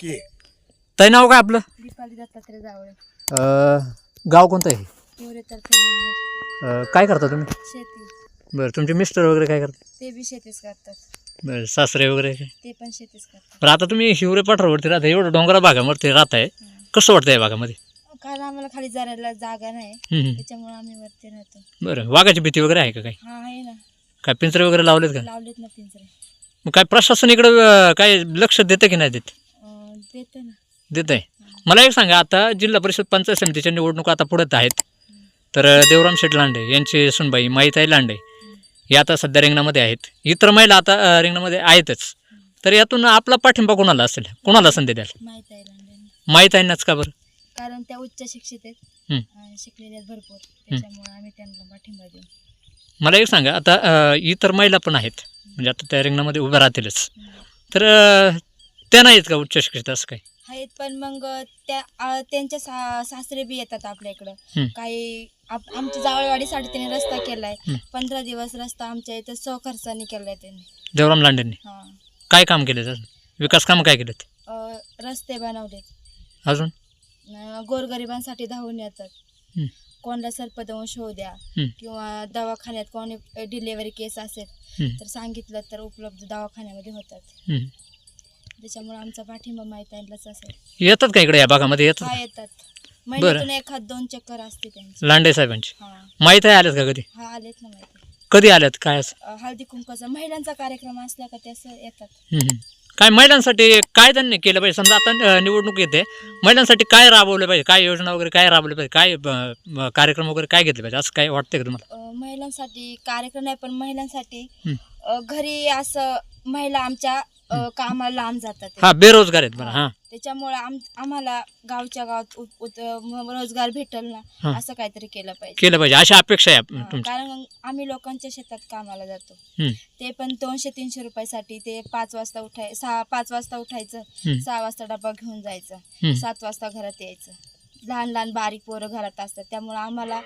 Okay. ताई नाव काय आपलं? दीपाली दत्तात्रय जावळे. अं, गाव कोणतं आहे अं, काय करता तुम्ही? शेती. बरं तुमचे मिस्टर वगैरे काय करतात? ते बी शेतीच करतात. बरं सासरे वगैरे काय? ते पण शेतीच करतात. बरं आता तुम्ही हिवरे पठारावरती राहता एवढं डोंगरा भागावरती राहताय कसं वाटतं या भागामध्ये? कारण आम्हाला खाली जायला जागा नाही. हम्म, हम्म. त्याच्यामुळे आम्ही वरती राहतो. बरं वाघाची भीती वगैरे आहे का काही? हा आहे ना. काय पिंजरे वगैरे लावलेत का? लावलेत ना पिंजरे. मग काय प्रशासन इकडं अं, काय लक्ष देतं की नाही देत? देते ना. देत आहे मला एक सांगा आता जिल्हा परिषद पंचायत समितीच्या निवडणुका आता पुढत आहेत. तर देवराम शेठ लांडे यांची सुनबाई माईताई लांडे या आता सध्या रिंगणामध्ये आहेत. इतर महिला आता रिंगणामध्ये आहेतच. तर यातून आपला पाठिंबा कोणाला असेल? कोणाला संधी द्याल? माहीत आहे माईताईंनाच का बरं? कारण त्या उच्च शिक्षित आहेत हम्म. आणि शिकलेल्या आहेत भरपूर. त्याच्यामुळे आम्ही त्यांना पाठिंबा देऊ. मला एक सांगा आता अं, इतर महिला पण आहेत. म्हणजे आता त्या रिंगणामध्ये उभ्या राहतीलच. तर अं, त्या नाहीत का उच्च शिक्षित असं काही आहेत पण मग त्या आ, त्यांच्या सा सासरे बी येतात आपल्या इकडं. काही आप आमच्या जावळवाडीसाठी त्यांनी रस्ता केलाय हम्म. पंधरा दिवस रस्ता आमच्या इथं सहखर्चाने केलाय त्यांनी देवराम लांडेंनी हा काय काम केले विकास कामं काय केलेत अ, रस्ते बनवलेत अजून अ, गोरगरिबांसाठी धावून येतात हम्म. कोणाला सर्पदंश होऊ द्या हम्म. किंवा दवाखान्यात कोणी डिलेवरी केस असेल हम्म. तर सांगितलं तर उपलब्ध दवाखान्यामध्ये होतात हम्म. त्याच्यामुळे आमचा पाठिंबा माहिती असेल. येतात का इकडे या भागामध्ये? येतात हा येतात. महिन्यातून एखाद दोन चक्कर असते त्यांची. लांडे साहेबांची? हा. माहीत आहे आल्यात का कधी? हा आलेत ना माहिती. कधी आल्यात? काय असं? अ, हळदी कुंकाचा महिलांचा कार्यक्रम असला का ते असं येतात. हम्म, हम्म. काय महिलांसाठी काय त्यांनी केलं पाहिजे? समजा आता अं, निवडणूक येते. महिलांसाठी काय राबवलं पाहिजे? काय योजना वगैरे काय राबवलं पाहिजे? काय अं, अं, कार्यक्रम वगैरे काय घेतले पाहिजे? असं काय वाटतंय का तुम्हाला? अ, महिलांसाठी कार्यक्रम नाही पण महिलांसाठी हं. अ, घरी असं महिला आमच्या कामाला लांब जातात हा बेरोजगार आहेत हां. त्याच्यामुळे आम आम्हाला गावच्या गावात उत- उत- म- रोजगार भेटल ना. असं काहीतरी केलं पाहिजे. केलं पाहिजे. अशी अपेक्षा आहे आप- हा, तुमची. कारण आम्ही लोकांच्या शेतात कामाला जातो. हम्म, ते पण दोनशे तीनशे रुपयासाठी ते पाच वाजता उठाय सहा पाच वाजता उठायचं हम्म, सहा वाजता डबा घेऊन जायचं हम्म. सात वाजता घरात यायचं. लहान लहान बारीक पोरं घरात असतात. त्यामुळे आम्हाला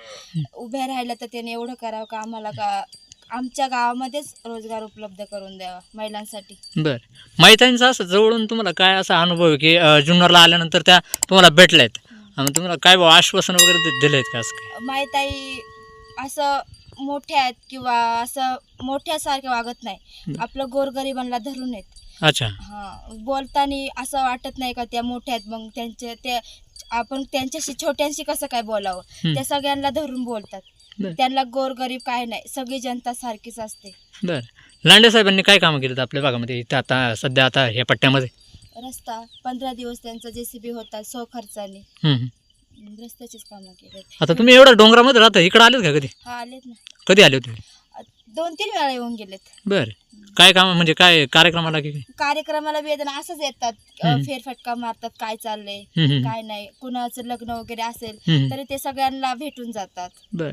उभ्या राहिलं तर त्याने एवढं करावं का आम्हाला का आमच्या गावामध्येच रोजगार उपलब्ध करून द्यावा महिलांसाठी. बरं. माहितांचं असं जवळून तुम्हाला काय असा अनुभव आहे की अं, जुन्नरला आल्यानंतर त्या तुम्हाला भेटल्या आहेत आणि तुम्हाला काय बुवा आश्वासन वगैरे दिलं आहेत का असं काय माहीत असं मोठ्या आहेत किंवा असं मोठ्यासारखे वागत नाही. आपलं गोरगरिबांना धरून आहेत. अच्छा. हा बोलताना असं वाटत नाही का त्या मोठ्या आहेत मग त्यांचे ते आपण त्यांच्याशी छोट्यांशी कसं काय बोलावं. त्या सगळ्यांना धरून बोलतात. त्यांना गोरगरीब काय नाही सगळी जनता सारखीच असते. बरं. लांडे साहेबांनी काय कामं केलीत आपल्या भागामध्ये? इथं आता सध्या आता ह्या पट्ट्यामध्ये? रस्ता पंधरा दिवस त्यांचा जेसीबी होता सो खर्चाने. हम्म. रस्त्याचीच कामं केले आता तुम्ही एवढं डोंगरामध्ये राहता इकडं आलेत का कधी? हा आलेत ना. कधी आले होते? दोन तीन वेळा येऊन गेलेत. बरं. काय काम म्हणजे काय कार्यक्रमाला की? कार्यक्रमाला वेदना असंच येतात. अ, हम्म. फेरफटका मारतात काय चाललंय हम्म, हम्म, काय नाही कुणाचं लग्न वगैरे असेल हम्म. तरी ते सगळ्यांना भेटून जातात. बरं.